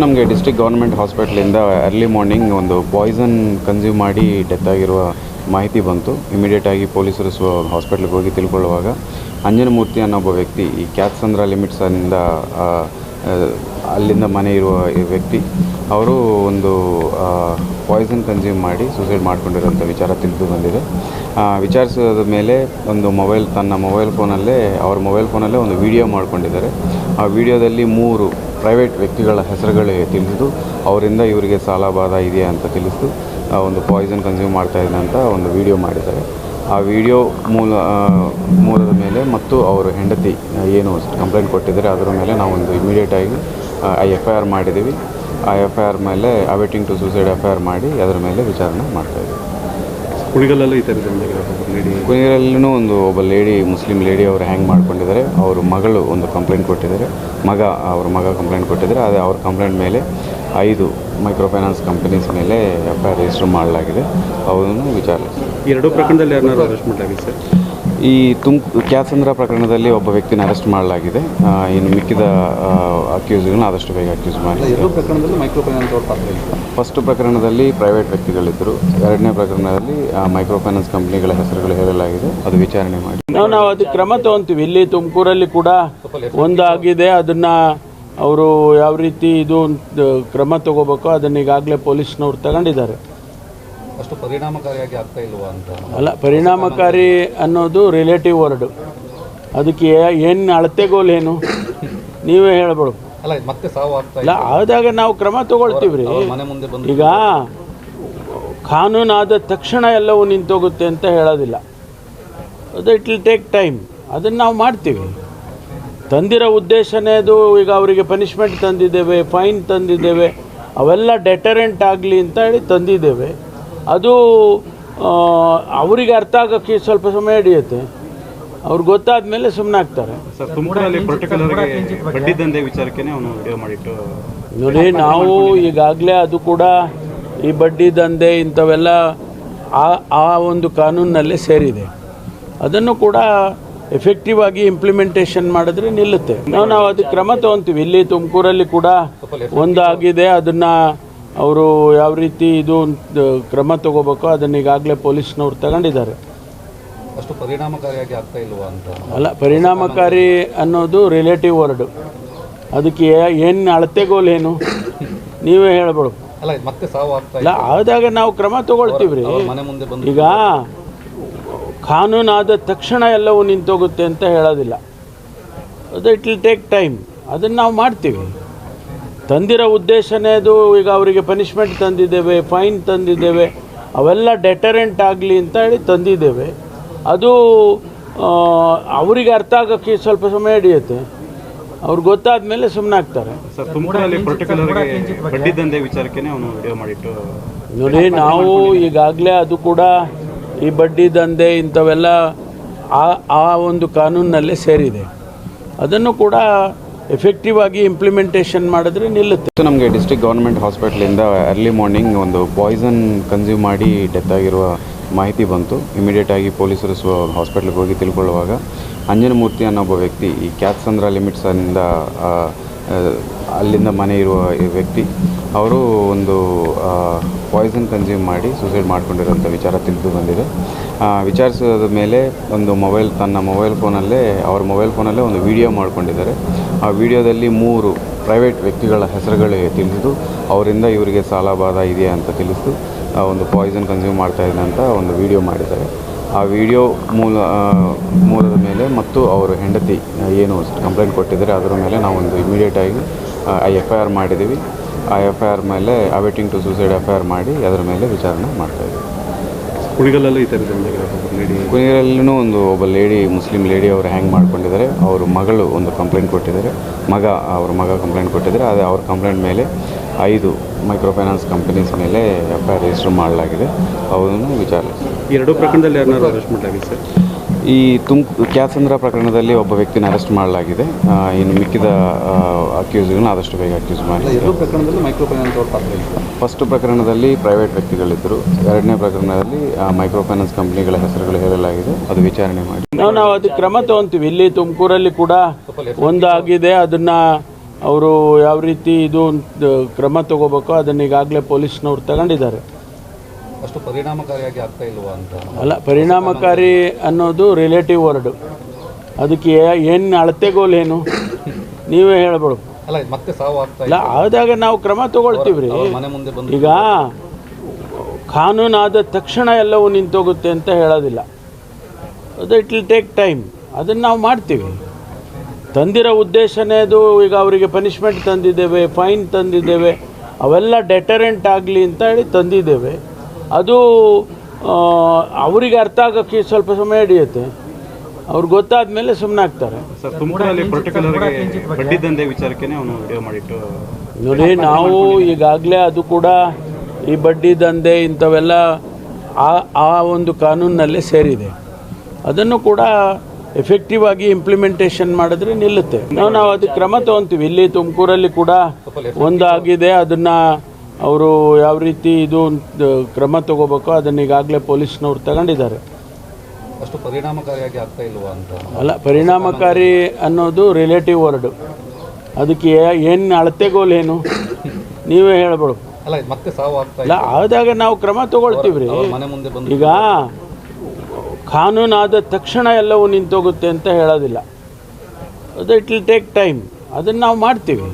ನಮಗೆ district government ಹಾಸ್ಪಿಟ್ಲಿಂದ early morning ಒಂದು ಪಾಯ್ಸನ್ ಕನ್ಸ್ಯೂಮ್ ಮಾಡಿ ಡೆತ್ ಆಗಿರುವ ಮಾಹಿತಿ ಬಂತು. ಇಮಿಡಿಯೇಟಾಗಿ ಪೊಲೀಸರು ಸ್ವ ಹಾಸ್ಪಿಟ್ಲಿಗೆ ಹೋಗಿ ತಿಳ್ಕೊಳ್ಳುವಾಗ ಅಂಜನಮೂರ್ತಿ ಅನ್ನೋ ಒಬ್ಬ ವ್ಯಕ್ತಿ ಈ ಕ್ಯಾತ್ಸಂದ್ರ ಲಿಮಿಟ್ಸಿಂದ ಅಲ್ಲಿಂದ ಮನೆ ಇರುವ ವ್ಯಕ್ತಿ, ಅವರು ಒಂದು ಪಾಯ್ಸನ್ ಕನ್ಸ್ಯೂಮ್ ಮಾಡಿ ಸೂಸೈಡ್ ಮಾಡಿಕೊಂಡಿರುವಂಥ ವಿಚಾರ ತಿಳಿದು ಬಂದಿದೆ. ವಿಚಾರಿಸಿದ ಮೇಲೆ ಒಂದು ಮೊಬೈಲ್ ತನ್ನ ಮೊಬೈಲ್ ಫೋನಲ್ಲೇ ಅವ್ರ ಮೊಬೈಲ್ ಫೋನಲ್ಲೇ ಒಂದು ವಿಡಿಯೋ ಮಾಡ್ಕೊಂಡಿದ್ದಾರೆ. ಆ ವಿಡಿಯೋದಲ್ಲಿ ಮೂರು ಪ್ರೈವೇಟ್ ವ್ಯಕ್ತಿಗಳ ಹೆಸರುಗಳು ತಿಳಿದು ಅವರಿಂದ ಇವರಿಗೆ ಸಾಲ ಬಾಧ ಇದೆಯಾ ಅಂತ ಆ, ಒಂದು ಪಾಯ್ಸನ್ ಕನ್ಸ್ಯೂಮ್ ಮಾಡ್ತಾ ಅಂತ ಒಂದು ವಿಡಿಯೋ ಮಾಡಿದ್ದಾರೆ. ಆ ವಿಡಿಯೋ ಮೂಲ ಮೂಲದ ಮೇಲೆ ಮತ್ತು ಅವರು ಹೆಂಡತಿ ಏನು ಕಂಪ್ಲೇಂಟ್ ಕೊಟ್ಟಿದ್ದಾರೆ ಅದರ ಮೇಲೆ ನಾವೊಂದು ಇಮಿಡಿಯೇಟಾಗಿ ಐ ಎಫ್ ಐ ಆರ್ ಮಾಡಿದ್ದೀವಿ. ಆ ಎಫ್ ಐ ಆರ್ ಮೇಲೆ awaiting to suicide F I R ಮಾಡಿ ಅದರ ಮೇಲೆ ವಿಚಾರಣೆ ಮಾಡ್ತಾಯಿದ್ದೀವಿ ಕುಣಿಗಲ್ಲೂ ಈ ಥರದ ಲೇಡಿ ಕುಣಿಗರಲ್ಲೂ ಒಂದು ಒಬ್ಬ ಲೇಡಿ ಮುಸ್ಲಿಂ ಲೇಡಿ ಅವರು ಹ್ಯಾಂಗ್ ಮಾಡ್ಕೊಂಡಿದ್ದಾರೆ. ಅವ್ರ ಮಗಳು ಒಂದು ಕಂಪ್ಲೇಂಟ್ ಕೊಟ್ಟಿದ್ದಾರೆ. ಮಗ ಅವ್ರ ಮಗ ಕಂಪ್ಲೇಂಟ್ ಕೊಟ್ಟಿದ್ದಾರೆ. ಅದೇ ಅವ್ರ ಕಂಪ್ಲೇಂಟ್ ಮೇಲೆ ಐದು ಮೈಕ್ರೋ ಫೈನಾನ್ಸ್ ಕಂಪನೀಸ್ ಮೇಲೆ ಎಫ್ ಐ ಆರ್ ರಿಜಿಸ್ಟರ್ ಮಾಡಲಾಗಿದೆ. ಅವರನ್ನು ವಿಚಾರಿಸಿ. ಎರಡು ಎರಡೂ ಪ್ರಕರಣದಲ್ಲಿ ಯಾರನ್ನಾರು ಅರೆಸ್ಟ್ ಮಾಡಲಾಗಿದೆ ಸರ್? ಈ ತುಮ್ ಕ್ಯಾಸಂದ್ರ ಪ್ರಕರಣದಲ್ಲಿ ಒಬ್ಬ ವ್ಯಕ್ತಿನ ಅರೆಸ್ಟ್ ಮಾಡಲಾಗಿದೆ. ಇನ್ನು ಮಿಕ್ಕಿದ ಅಕ್ಯೂಸ್ಗಳನ್ನ ಆದಷ್ಟು ಬೇಗ ಅಕ್ಯೂಸ್ ಮಾಡಿ. ಎರಡೂ ಪ್ರಕರಣದಲ್ಲಿ ಮೈಕ್ರೋ ಫೈನಾನ್ಸ್ ಅವ್ರ ಪಾತ್ರ ಫಸ್ಟ್ ಪ್ರಕರಣದಲ್ಲಿ ಪ್ರೈವೇಟ್ ವ್ಯಕ್ತಿಗಳಿದ್ದರು. ಎರಡನೇ ಪ್ರಕರಣದಲ್ಲಿ ಮೈಕ್ರೋ ಫೈನಾನ್ಸ್ ಕಂಪ್ನಿಗಳ ಹೆಸರುಗಳು ಹೇಳಲಾಗಿದೆ ಅದು ವಿಚಾರಣೆ ಮಾಡಿ. ನಾವು ನಾವು ಅದು ಕ್ರಮ ತಗೊಂತೀವಿ. ಇಲ್ಲಿ ತುಮಕೂರಲ್ಲಿ ಕೂಡ ಒಂದಾಗಿದೆ. ಅದನ್ನ ಅವರು ಯಾವ ರೀತಿ ಇದು ಕ್ರಮ ತಗೋಬೇಕು ಅದನ್ನ ಈಗಾಗಲೇ ಪೊಲೀಸ್ನವ್ರು ತಗೊಂಡಿದ್ದಾರೆ. ಅಷ್ಟು ಪರಿಣಾಮಕಾರಿಯಾಗಿ ಆಗ್ತಾ ಇಲ್ವಾ ಅಂತ ಅಲ್ಲ ಪರಿಣಾಮಕಾರಿ ಅನ್ನೋದು ರಿಲೇಟಿವ್ ವರ್ಡ್ ಅದಕ್ಕೆ ಏನು ಅಳತೆಗೋಲೇನು ನೀವೇ ಹೇಳ್ಬೋದು. ಅಲ್ಲ ಮತ್ತೆ ಸಾವು ಆಗ್ತಾ ಇಲ್ಲ ಆದಾಗ ನಾವು ಕ್ರಮ ತಗೊಳ್ತೀವಿ ರೀ ಮನೆ ಮುಂದೆ ಬಂದು ಈಗ ಕಾನೂನಾದ ತಕ್ಷಣ ಎಲ್ಲವೂ ನಿಂತೋಗುತ್ತೆ ಅಂತ ಹೇಳೋದಿಲ್ಲ. ಅದು ಇಟ್ ವಿಲ್ ಟೇಕ್ ಟೈಮ್ ಅದನ್ನು ನಾವು ಮಾಡ್ತೀವಿ. ತಂದಿರೋ ಉದ್ದೇಶನೇ ಅದು. ಈಗ ಅವರಿಗೆ ಪನಿಷ್ಮೆಂಟ್ ತಂದಿದ್ದೇವೆ ಫೈನ್ ತಂದಿದ್ದೇವೆ. ಅವೆಲ್ಲ ಡೆಟರೆಂಟ್ ಆಗಲಿ ಅಂತ ಹೇಳಿ ತಂದಿದ್ದೇವೆ. ಅದು ಅವರಿಗೆ ಅರ್ಥ ಆಗೋಕ್ಕೆ ಸ್ವಲ್ಪ ಸಮಯ ಹಿಡಿಯುತ್ತೆ. ಅವ್ರು ಗೊತ್ತಾದ ಮೇಲೆ ಸುಮ್ಮನೆ ಆಗ್ತಾರೆ. ಸರ್ ತುಮಕೂರಲ್ಲಿ ಪರ್ಟಿಕ್ಯುಲರ್ ಬಡ್ಡಿ ದಂಧೆ ವಿಚಾರಕ್ಕೆ ಅವನು ವಿಡಿಯೋ ಮಾಡಿಟ್ಟು ನೋಡಿ ನಾವು ಈಗಾಗಲೇ ಅದು ಕೂಡ ಈ ಬಡ್ಡಿ ದಂಧೆ ಇಂಥವೆಲ್ಲ ಆ ಆ ಒಂದು ಕಾನೂನಲ್ಲೇ ಸೇರಿದೆ. ಅದನ್ನು ಕೂಡ ಎಫೆಕ್ಟಿವ್ ಆಗಿ ಇಂಪ್ಲಿಮೆಂಟೇಷನ್ ಮಾಡಿದ್ರೆ ನಿಲ್ಲುತ್ತೆ. ನಾವು ನಾವು ಅದಕ್ಕೆ ಕ್ರಮ ತಗೊಂತೀವಿ. ಇಲ್ಲಿ ತುಮಕೂರಲ್ಲಿ ಕೂಡ ಒಂದು ಆಗಿದೆ ಅದನ್ನು ಅವರು ಯಾವ ರೀತಿ ಇದು ಕ್ರಮ ತಗೋಬೇಕು ಅದನ್ನು ಈಗಾಗಲೇ ಪೊಲೀಸ್ನವ್ರು ತಗೊಂಡಿದ್ದಾರೆ. ಅಷ್ಟು ಪರಿಣಾಮಕಾರಿಯಾಗಿ ಆಗ್ತಾ ಇಲ್ವಾ ಅಂತ? ಅಲ್ಲ ಪರಿಣಾಮಕಾರಿ ಅನ್ನೋದು ರಿಲೇಟಿವ್ ವರ್ಡ್ ಅದಕ್ಕೆ ಏನು ಅಳತೆಗೋಲೇನು ನೀವೇ ಹೇಳ್ಬೇಕು ಅಲ್ಲ ಮತ್ತೆ ಸಾವು ಆಗ್ತಾ ಅಲ್ಲ ಆದಾಗ ನಾವು ಕ್ರಮ ತಗೊಳ್ತೀವಿ ರೀ ಈಗ ಕಾನೂನಾದ ತಕ್ಷಣ ಎಲ್ಲವೂ ನಿಂತೋಗುತ್ತೆ ಅಂತ ಹೇಳೋದಿಲ್ಲ. ಅದು ಇಟ್ ವಿಲ್ ಟೇಕ್ ಟೈಮ್ ಅದನ್ನು ನಾವು ಮಾಡ್ತೀವಿ. ತಂದಿರೋ ಉದ್ದೇಶನೇ ಅದು ಈಗ ಅವರಿಗೆ ಪನಿಷ್ಮೆಂಟ್ ತಂದಿದ್ದೇವೆ ಫೈನ್ ತಂದಿದ್ದೇವೆ ಅವೆಲ್ಲ ಡೆಟರೆಂಟ್ ಆಗಲಿ ಅಂತ ಹೇಳಿ ತಂದಿದ್ದೇವೆ. ಅದು ಅವರಿಗೆ ಅರ್ಥ ಆಗೋಕ್ಕೆ ಸ್ವಲ್ಪ ಸಮಯ ಹಿಡಿಯುತ್ತೆ. ಅವ್ರಿಗೆ ಗೊತ್ತಾದ ಮೇಲೆ ಸುಮ್ಮನೆ ಆಗ್ತಾರೆ ನೋಡಿ ನಾವು ಈಗಾಗಲೇ ಅದು ಕೂಡ ಈ ಬಡ್ಡಿ ದಂಧೆ ಇಂಥವೆಲ್ಲ ಆ ಆ ಒಂದು ಕಾನೂನಿನಲ್ಲೇ ಸೇರಿದೆ. ಅದನ್ನು ಕೂಡ ಎಫೆಕ್ಟಿವ್ ಆಗಿ ಇಂಪ್ಲಿಮೆಂಟೇಷನ್ ಮಾಡಿದ್ರೆ ನಿಲ್ಲುತ್ತೆ. ನಮಗೆ ಡಿಸ್ಟ್ರಿಕ್ಟ್ ಗೌರ್ಮೆಂಟ್ ಹಾಸ್ಪಿಟ್ಲಿಂದ ಅರ್ಲಿ ಮಾರ್ನಿಂಗ್ ಒಂದು ಪಾಯ್ಸನ್ ಕನ್ಸ್ಯೂಮ್ ಮಾಡಿ ಡೆತ್ ಆಗಿರುವ ಮಾಹಿತಿ ಬಂತು. ಇಮಿಡಿಯೇಟಾಗಿ ಪೊಲೀಸರು ಸ್ವ ಹಾಸ್ಪಿಟ್ಲಿಗೆ ಹೋಗಿ ತಿಳ್ಕೊಳ್ಳುವಾಗ ಅಂಜನಮೂರ್ತಿ ಅನ್ನೋ ಒಬ್ಬ ವ್ಯಕ್ತಿ ಈ ಕ್ಯಾತ್ಸಂದ್ರ ಲಿಮಿಟ್ಸಿಂದ ಅಲ್ಲಿಂದ ಮನೆ ಇರುವ ವ್ಯಕ್ತಿ ಅವರು ಒಂದು ಪಾಯ್ಸನ್ ಕನ್ಸ್ಯೂಮ್ ಮಾಡಿ ಸೂಸೈಡ್ ಮಾಡಿಕೊಂಡಿರುವಂಥ ವಿಚಾರ ತಿಳಿದು ಬಂದಿದೆ. ವಿಚಾರಿಸಿದ ಮೇಲೆ ಒಂದು ಮೊಬೈಲ್ ತನ್ನ ಮೊಬೈಲ್ ಫೋನಲ್ಲೇ ಅವ್ರ ಮೊಬೈಲ್ ಫೋನಲ್ಲೇ ಒಂದು ವಿಡಿಯೋ ಮಾಡಿಕೊಂಡಿದ್ದಾರೆ. ಆ ವಿಡಿಯೋದಲ್ಲಿ ಮೂರು ಪ್ರೈವೇಟ್ ವ್ಯಕ್ತಿಗಳ ಹೆಸರುಗಳು ತಿಳಿದು ಅವರಿಂದ ಇವರಿಗೆ ಸಾಲ ಬಾಧ ಇದೆಯಾ ಅಂತ ತಿಳಿದು ಆ, ಒಂದು ಪಾಯ್ಸನ್ ಕನ್ಸ್ಯೂಮ್ ಮಾಡ್ತಾ ಅಂತ ಒಂದು ವಿಡಿಯೋ ಮಾಡಿದ್ದಾರೆ. ಆ ವಿಡಿಯೋ ಮೂಲ ಮೂಲದ ಮೇಲೆ ಮತ್ತು ಅವರು ಹೆಂಡತಿ ಏನು ಕಂಪ್ಲೇಂಟ್ ಕೊಟ್ಟಿದ್ದಾರೆ ಅದರ ಮೇಲೆ ನಾವೊಂದು ಇಮಿಡಿಯೇಟಾಗಿ ಐ ಎಫ್ ಐ ಆರ್ ಮಾಡಿದ್ದೀವಿ. ಆ ಎಫ್ ಐ ಆರ್ ಮೇಲೆ awaiting to suicide F I R ಮಾಡಿ ಅದರ ಮೇಲೆ ವಿಚಾರಣೆ ಮಾಡ್ತಾಯಿದ್ದೀವಿ ಕುಣಿಗಲ್ಲೂ ಈ ಥರದ ಲೇಡಿ ಕುಣಿಗರಲ್ಲೂ ಒಂದು ಒಬ್ಬ ಲೇಡಿ ಮುಸ್ಲಿಂ ಲೇಡಿ ಅವರು ಹ್ಯಾಂಗ್ ಮಾಡ್ಕೊಂಡಿದ್ದಾರೆ. ಅವರು ಮಗಳು ಒಂದು ಕಂಪ್ಲೇಂಟ್ ಕೊಟ್ಟಿದ್ದಾರೆ. ಮಗ ಅವ್ರ ಮಗ ಕಂಪ್ಲೇಂಟ್ ಕೊಟ್ಟಿದ್ದಾರೆ. ಅದೇ ಅವ್ರ ಕಂಪ್ಲೇಂಟ್ ಮೇಲೆ ಐದು ಮೈಕ್ರೋ ಫೈನಾನ್ಸ್ ಕಂಪನೀಸ್ ಮೇಲೆ ಎಫ್ ಐ ಆರ್ ರಿಜಿಸ್ಟರ್ ಮಾಡಲಾಗಿದೆ. ಅವರನ್ನು ವಿಚಾರಿಸಿ ಎರಡು ಪ್ರಕರಣದಲ್ಲಿ ಯಾರನ್ನಾರು ಅರೆಸ್ಟ್ ಮಾಡಲಾಗಿದೆ ಸರ್? ಈ ತುಮ್ ಕ್ಯಾಸಂದ್ರ ಪ್ರಕರಣದಲ್ಲಿ ಒಬ್ಬ ವ್ಯಕ್ತಿನ ಅರೆಸ್ಟ್ ಮಾಡಲಾಗಿದೆ. ಇನ್ನು ಮಿಕ್ಕಿದ ಅಕ್ಯೂಸ್ಗಳನ್ನ ಆದಷ್ಟು ಬೇಗ ಅಕ್ಯೂಸ್ ಮಾಡಿ. ಎರಡು ಪ್ರಕರಣದಲ್ಲಿ ಮೈಕ್ರೋ ಫೈನಾನ್ಸ್ ಅವ್ರ ಪಾತ್ರ ಫಸ್ಟ್ ಪ್ರಕರಣದಲ್ಲಿ ಪ್ರೈವೇಟ್ ವ್ಯಕ್ತಿಗಳಿದ್ದರು. ಎರಡನೇ ಪ್ರಕರಣದಲ್ಲಿ ಮೈಕ್ರೋ ಫೈನಾನ್ಸ್ ಕಂಪ್ನಿಗಳ ಹೆಸರುಗಳು ಹೇಳಲಾಗಿದೆ ಅದು ವಿಚಾರಣೆ ಮಾಡಿ. ನಾವು ನಾವು ಅದು ಕ್ರಮ ತಗೊಂತೀವಿ. ಇಲ್ಲಿ ತುಮಕೂರಲ್ಲಿ ಕೂಡ ಒಂದಾಗಿದೆ. ಆಗಿದೆ ಅದನ್ನು ಅವರು ಯಾವ ರೀತಿ ಇದು ಕ್ರಮ ತಗೋಬೇಕೋ ಅದನ್ನ ಈಗಾಗಲೇ ಪೊಲೀಸ್ನವ್ರು ತಗೊಂಡಿದ್ದಾರೆ. ಅಷ್ಟು ಪರಿಣಾಮಕಾರಿಯಾಗಿ ಆಗ್ತಾ ಇಲ್ವಾ ಅಂತ? ಅಲ್ಲ ಪರಿಣಾಮಕಾರಿ ಅನ್ನೋದು ರಿಲೇಟಿವ್ ವರ್ಡು ಅದಕ್ಕೆ ಏನು ಅಳತೆಗೋಲೇನು ನೀವೇ ಹೇಳ್ಬೋದು ಅಲ್ಲ ಮತ್ತೆ ಸಾವು ಆಗ್ತಾ ಇಲ್ಲ ಆದಾಗ ನಾವು ಕ್ರಮ ತಗೊಳ್ತೀವಿ ರೀ ಈಗ ಮನೆ ಮುಂದೆ ಬಂದು ಈಗ ಕಾನೂನಾದ ತಕ್ಷಣ ಎಲ್ಲವೂ ನಿಂತೋಗುತ್ತೆ ಅಂತ ಹೇಳೋದಿಲ್ಲ. ಅದು ಇಟ್ ವಿಲ್ ಟೇಕ್ ಟೈಮ್ ಅದನ್ನು ನಾವು ಮಾಡ್ತೀವಿ. ತಂದಿರೋ ಉದ್ದೇಶನೇ ಅದು ಈಗ ಅವರಿಗೆ ಪನಿಷ್ಮೆಂಟ್ ತಂದಿದ್ದೇವೆ ಫೈನ್ ತಂದಿದ್ದೇವೆ ಅವೆಲ್ಲ ಡೆಟರೆಂಟ್ ಆಗಲಿ ಅಂತ ಹೇಳಿ ತಂದಿದ್ದೇವೆ. ಅದು ಅವರಿಗೆ ಅರ್ಥ ಆಗೋಕ್ಕೆ ಸ್ವಲ್ಪ ಸಮಯ ಹಿಡಿಯುತ್ತೆ. ಅವ್ರು ಗೊತ್ತಾದ ಮೇಲೆ ಸುಮ್ಮನೆ ಆಗ್ತಾರೆ ನೋಡಿ ನಾವು ಈಗಾಗಲೇ ಅದು ಕೂಡ ಈ ಬಡ್ಡಿ ದಂಧೆ ಇಂಥವೆಲ್ಲ ಆ ಆ ಒಂದು ಕಾನೂನಿನಲ್ಲೇ ಸೇರಿದೆ. ಅದನ್ನು ಕೂಡ ಎಫೆಕ್ಟಿವ್ ಆಗಿ ಇಂಪ್ಲಿಮೆಂಟೇಷನ್ ಮಾಡಿದ್ರೆ ನಿಲ್ಲುತ್ತೆ. ನಾವು ನಾವು ಅದಕ್ಕೆ ಕ್ರಮ ತಗೊಂತೀವಿ. ಇಲ್ಲಿ ತುಮಕೂರಲ್ಲಿ ಕೂಡ ಒಂದಾಗಿದೆ. ಅದನ್ನ ಅವರು ಯಾವ ರೀತಿ ಇದು ಕ್ರಮ ತಗೋಬೇಕೋ ಅದನ್ನ ಈಗಾಗಲೇ ಪೊಲೀಸ್ನವ್ರು ತಗೊಂಡಿದ್ದಾರೆ. ಅಷ್ಟು ಪರಿಣಾಮಕಾರಿಯಾಗಿ ಆಗ್ತಾ ಇಲ್ವಾ ಅಂತ. ಅಲ್ಲ ಪರಿಣಾಮಕಾರಿ ಅನ್ನೋದು ರಿಲೇಟಿವ್ ವರ್ಡು ಅದಕ್ಕೆ ಏನು ಅಳತೆಗೋಲೇನು ನೀವೇ ಹೇಳ್ಬೋದು ಅಲ್ಲ ಮತ್ತೆ ಸಾವು ಆಗ್ತಾ ಇಲ್ಲ ಆದಾಗ ನಾವು ಕ್ರಮ ತಗೊಳ್ತೀವಿ ರೀ ಈಗ ಕಾನೂನಾದ ತಕ್ಷಣ ಎಲ್ಲವೂ ನಿಂತೋಗುತ್ತೆ ಅಂತ ಹೇಳೋದಿಲ್ಲ. ಅದು ಇಟ್ ವಿಲ್ ಟೇಕ್ ಟೈಮ್ ಅದನ್ನು ನಾವು ಮಾಡ್ತೀವಿ.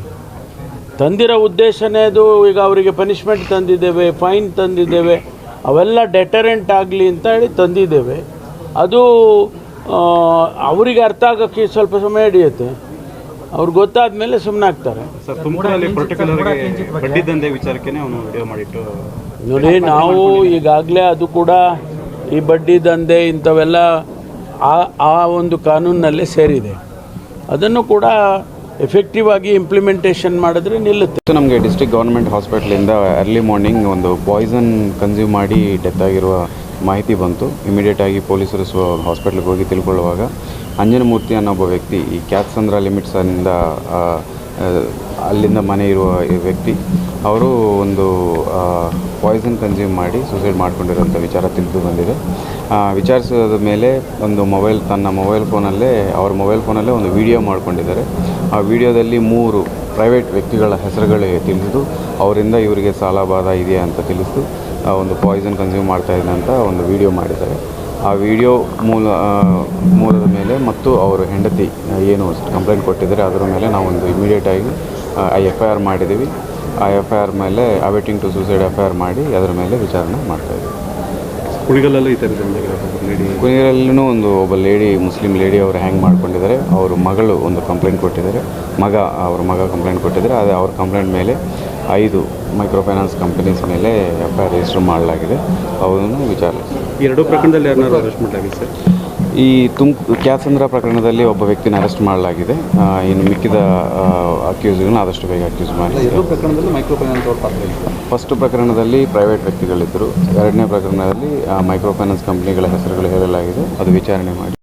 ತಂದಿರೋ ಉದ್ದೇಶನೇ ಅದು. ಈಗ ಅವರಿಗೆ ಪನಿಷ್ಮೆಂಟ್ ತಂದಿದ್ದೇವೆ ಫೈನ್ ತಂದಿದ್ದೇವೆ. ಅವೆಲ್ಲ ಡೆಟರೆಂಟ್ ಆಗಲಿ ಅಂತ ಹೇಳಿ ತಂದಿದ್ದೇವೆ. ಅದು ಅವರಿಗೆ ಅರ್ಥ ಆಗೋಕ್ಕೆ ಸ್ವಲ್ಪ ಸಮಯ ಹಿಡಿಯುತ್ತೆ. ಅವ್ರಿಗೆ ಗೊತ್ತಾದ ಮೇಲೆ ಸುಮ್ಮನೆ ಆಗ್ತಾರೆ ನೋಡಿ ನಾವು ಈಗಾಗಲೇ ಅದು ಕೂಡ ಈ ಬಡ್ಡಿ ದಂಧೆ ಇಂಥವೆಲ್ಲ ಆ ಆ ಒಂದು ಕಾನೂನಿನಲ್ಲಿ ಸೇರಿದೆ. ಅದನ್ನು ಕೂಡ ಎಫೆಕ್ಟಿವ್ ಆಗಿ ಇಂಪ್ಲಿಮೆಂಟೇಷನ್ ಮಾಡಿದ್ರೆ ನಿಲ್ಲುತ್ತೆ. ನಮಗೆ ಡಿಸ್ಟ್ರಿಕ್ಟ್ ಗೌರ್ಮೆಂಟ್ ಹಾಸ್ಪಿಟ್ಲಿಂದ ಅರ್ಲಿ ಮಾರ್ನಿಂಗ್ ಒಂದು ಪಾಯ್ಸನ್ ಕನ್ಸ್ಯೂಮ್ ಮಾಡಿ ಡೆತ್ ಆಗಿರುವ ಮಾಹಿತಿ ಬಂತು. ಇಮಿಡಿಯೇಟಾಗಿ ಪೊಲೀಸರು ಸ್ವ ಹಾಸ್ಪಿಟ್ಲಿಗೆ ಹೋಗಿ ತಿಳ್ಕೊಳ್ಳುವಾಗ ಅಂಜನಮೂರ್ತಿ ಅನ್ನೋ ಒಬ್ಬ ವ್ಯಕ್ತಿ ಈ ಕ್ಯಾತ್ಸಂದ್ರ ಲಿಮಿಟ್ಸಿಂದ ಅಲ್ಲಿಂದ ಮನೆ ಇರುವ ವ್ಯಕ್ತಿ, ಅವರು ಒಂದು ಪಾಯ್ಸನ್ ಕನ್ಸ್ಯೂಮ್ ಮಾಡಿ ಸೂಸೈಡ್ ಮಾಡಿಕೊಂಡಿರುವಂಥ ವಿಚಾರ ತಿಳಿದು ಬಂದಿದೆ. ವಿಚಾರಿಸಿದ ಮೇಲೆ ಒಂದು ಮೊಬೈಲ್ ತನ್ನ ಮೊಬೈಲ್ ಫೋನಲ್ಲೇ ಅವ್ರ ಮೊಬೈಲ್ ಫೋನಲ್ಲೇ ಒಂದು ವಿಡಿಯೋ ಮಾಡ್ಕೊಂಡಿದ್ದಾರೆ. ಆ ವಿಡಿಯೋದಲ್ಲಿ ಮೂರು ಪ್ರೈವೇಟ್ ವ್ಯಕ್ತಿಗಳ ಹೆಸರುಗಳಿಗೆ ತಿಳಿದು, ಅವರಿಂದ ಇವರಿಗೆ ಸಾಲ, ಬಾಧ ಇದೆಯಾ ಅಂತ ತಿಳಿದು ಆ ಒಂದು ಪಾಯ್ಸನ್ ಕನ್ಸ್ಯೂಮ್ ಮಾಡ್ತಾ ಅಂತ ಒಂದು ವಿಡಿಯೋ ಮಾಡಿದ್ದಾರೆ. ಆ ವಿಡಿಯೋ ಮೂಲ ಮೂಲದ ಮೇಲೆ ಮತ್ತು ಅವರ ಹೆಂಡತಿ ಏನು ಕಂಪ್ಲೇಂಟ್ ಕೊಟ್ಟಿದ್ದಾರೆ ಅದರ ಮೇಲೆ ನಾವೊಂದು ಇಮಿಡಿಯೇಟಾಗಿ ಐ ಎಫ್ ಐ ಆರ್ ಮಾಡಿದ್ದೀವಿ. ಆ ಎಫ್ ಐ ಆರ್ ಮೇಲೆ awaiting to suicide F I R ಮಾಡಿ ಅದರ ಮೇಲೆ ವಿಚಾರಣೆ ಮಾಡ್ತಾಯಿದ್ದೀವಿ ಇದ್ದೀವಿ. ಈ ಥರದ ದಂಧೆಗಳು ಲೇಡಿ ಕುಣಿಗರಲ್ಲೂ ಒಂದು ಒಬ್ಬ ಲೇಡಿ ಮುಸ್ಲಿಂ ಲೇಡಿ ಅವರು ಹ್ಯಾಂಗ್ ಮಾಡ್ಕೊಂಡಿದ್ದಾರೆ. ಅವ್ರ ಮಗಳು ಒಂದು ಕಂಪ್ಲೇಂಟ್ ಕೊಟ್ಟಿದ್ದಾರೆ. ಮಗ ಅವ್ರ ಮಗ ಕಂಪ್ಲೇಂಟ್ ಕೊಟ್ಟಿದ್ದಾರೆ. ಅದೇ ಅವ್ರ ಕಂಪ್ಲೇಂಟ್ ಮೇಲೆ ಐದು ಮೈಕ್ರೋ ಫೈನಾನ್ಸ್ ಕಂಪನೀಸ್ ಮೇಲೆ ಎಫ್ ಐ ಆರ್ ರಿಜಿಸ್ಟರ್ ಮಾಡಲಾಗಿದೆ ಅವನ್ನು ವಿಚಾರಿಸಿ ಎರಡು ಪ್ರಕರಣದಲ್ಲಿ ಯಾರನ್ನಾರು ಅರೆಸ್ಟ್ ಮಾಡಲಾಗಿದೆ ಸರ್? ಈ ತುಮ್ ಕ್ಯಾಸಂದ್ರ ಪ್ರಕರಣದಲ್ಲಿ ಒಬ್ಬ ವ್ಯಕ್ತಿನ ಅರೆಸ್ಟ್ ಮಾಡಲಾಗಿದೆ. ಇನ್ನು ಮಿಕ್ಕಿದ ಅಕ್ಯೂಸ್ಗಳನ್ನ ಆದಷ್ಟು ಬೇಗ ಅಕ್ಯೂಸ್ ಮಾಡಿ. ಎರಡು ಪ್ರಕರಣದಲ್ಲಿ ಮೈಕ್ರೋ ಫೈನಾನ್ಸ್ ಅವ್ರ ಪಾತ್ರ ಫಸ್ಟ್ ಪ್ರಕರಣದಲ್ಲಿ ಪ್ರೈವೇಟ್ ವ್ಯಕ್ತಿಗಳಿದ್ದರು. ಎರಡನೇ ಪ್ರಕರಣದಲ್ಲಿ ಮೈಕ್ರೋ ಫೈನಾನ್ಸ್ ಕಂಪ್ನಿಗಳ ಹೆಸರುಗಳು ಹೇಳಲಾಗಿದೆ ಅದು ವಿಚಾರಣೆ ಮಾಡಿ.